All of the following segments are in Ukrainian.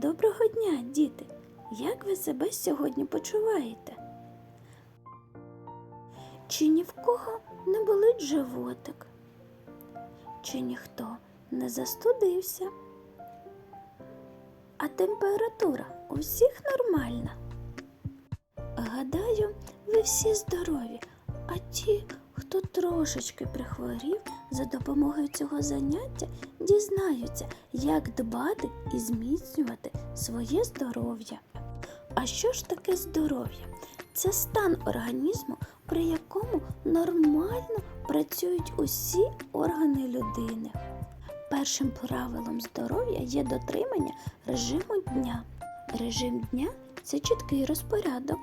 Доброго дня, діти! Як ви себе сьогодні почуваєте? Чи ні в кого не болить животик? Чи ніхто не застудився? А температура у всіх нормальна? Гадаю, ви всі здорові, а ті, хто трошечки прихворів, за допомогою цього заняття дізнаються, як дбати і зміцнювати своє здоров'я. А що ж таке здоров'я? Це стан організму, при якому нормально працюють усі органи людини. Першим правилом здоров'я є дотримання режиму дня. Режим дня це чіткий розпорядок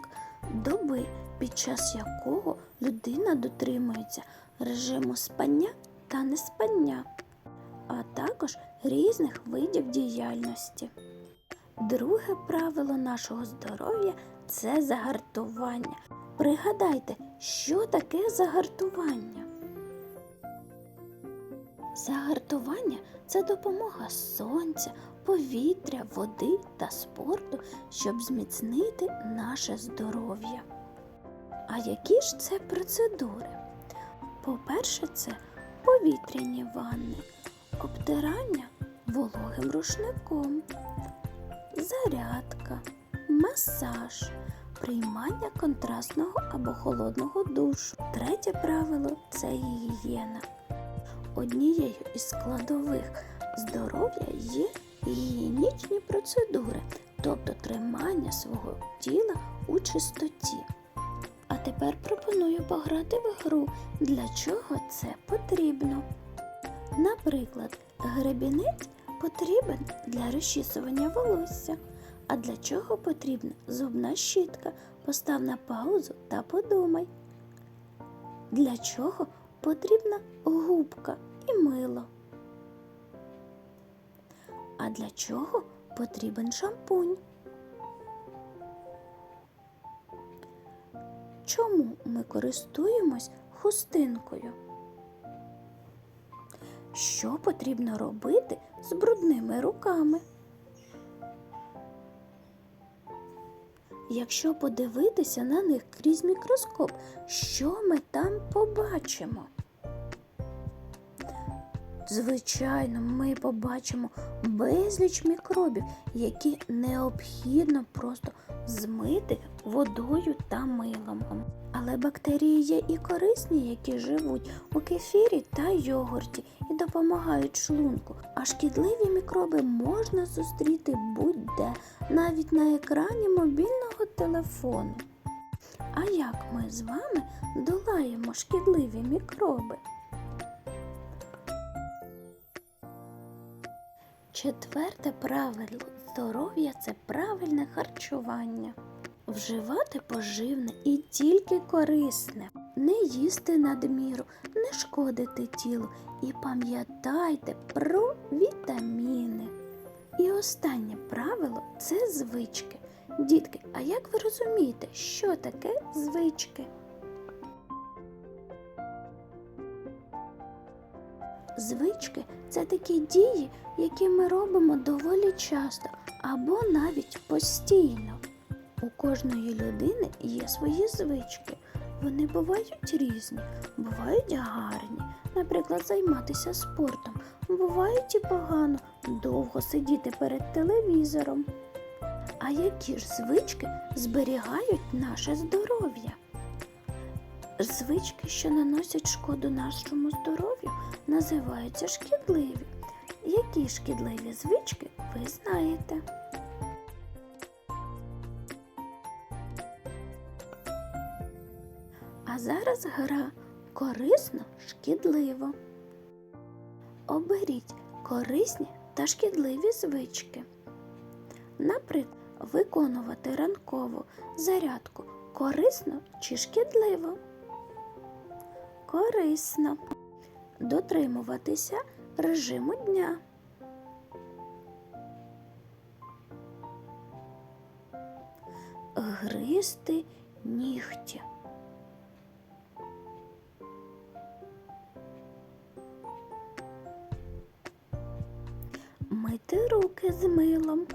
доби, під час якого людина дотримується режиму спання та неспання, а також різних видів діяльності. Друге правило нашого здоров'я це загартування. Пригадайте, що таке загартування? Загартування це допомога сонця, повітря, води та спорту, щоб зміцнити наше здоров'я. А які ж це процедури? По-перше, це повітряні ванни, обтирання вологим рушником, зарядка, масаж, приймання контрастного або холодного душу. Третє правило це гігієна. Однією із складових здоров'я є гігієнічні процедури, тобто тримання свого тіла у чистоті. А тепер пропоную пограти в гру, для чого це потрібно. Наприклад, гребінець потрібен для розчісування волосся. А для чого потрібна зубна щітка? Постав на паузу та подумай. Для чого потрібна губка і мило? А для чого потрібен шампунь? Чому ми користуємось хустинкою? Що потрібно робити з брудними руками? Якщо подивитися на них крізь мікроскоп, що ми там побачимо? Звичайно, ми побачимо безліч мікробів, які необхідно просто змити водою та милом. Але бактерії є і корисні, які живуть у кефірі та йогурті і допомагають шлунку. А шкідливі мікроби можна зустріти будь-де, навіть на екрані мобільного телефону. А як ми з вами долаємо шкідливі мікроби? Четверте правило здоров'я це правильне харчування. Вживати поживне і тільки корисне, не їсти надміру, не шкодити тілу і пам'ятайте про вітаміни. І останнє правило це звички. Дітки, а як ви розумієте, що таке звички? Звички це такі дії, які ми робимо доволі часто або навіть постійно. У кожної людини є свої звички. Вони бувають різні, бувають гарні, наприклад, займатися спортом. Бувають і погано довго сидіти перед телевізором. А які ж звички зберігають наше здоров'я? Звички, що наносять шкоду нашому здоров'ю, називаються шкідливі. Які шкідливі звички ви знаєте? А зараз гра корисно шкідливо. Оберіть корисні та шкідливі звички. Наприклад, виконувати ранкову зарядку корисно чи шкідливо? Корисно. Дотримуватися режиму дня. Гризти нігті. Мити руки з милом.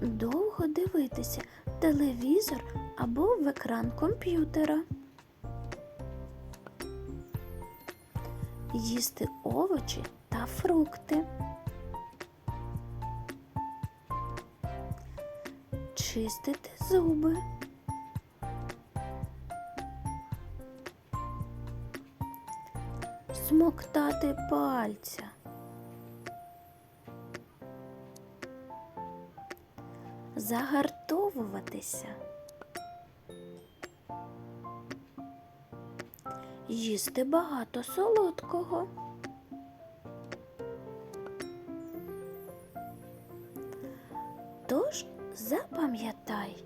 Довго дивитися телевізор або в екран комп'ютера. Їсти овочі та фрукти. Чистити зуби. Смоктати пальця. Загартовуватися. Їсти багато солодкого. Тож запам'ятай,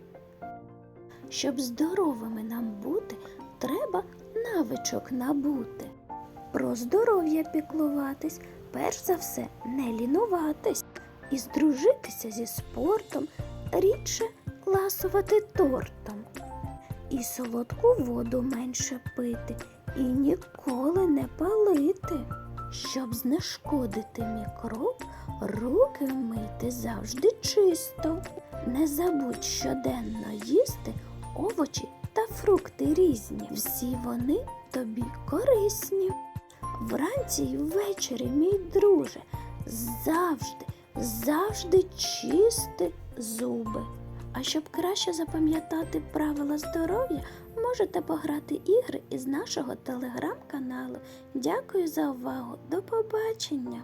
щоб здоровими нам бути, треба навичок набути. Про здоров'я піклуватись, перш за все, не лінуватись і здружитися зі спортом, рідше ласувати тортом. І солодку воду менше пити, і ніколи не палити. Щоб знешкодити мікроб, руки вмити завжди чисто. Не забудь щоденно їсти овочі та фрукти різні. Всі вони тобі корисні. Вранці й ввечері, мій друже, завжди, завжди чисти зуби. А щоб краще запам'ятати правила здоров'я, можете пограти ігри із нашого телеграм-каналу. Дякую за увагу. До побачення!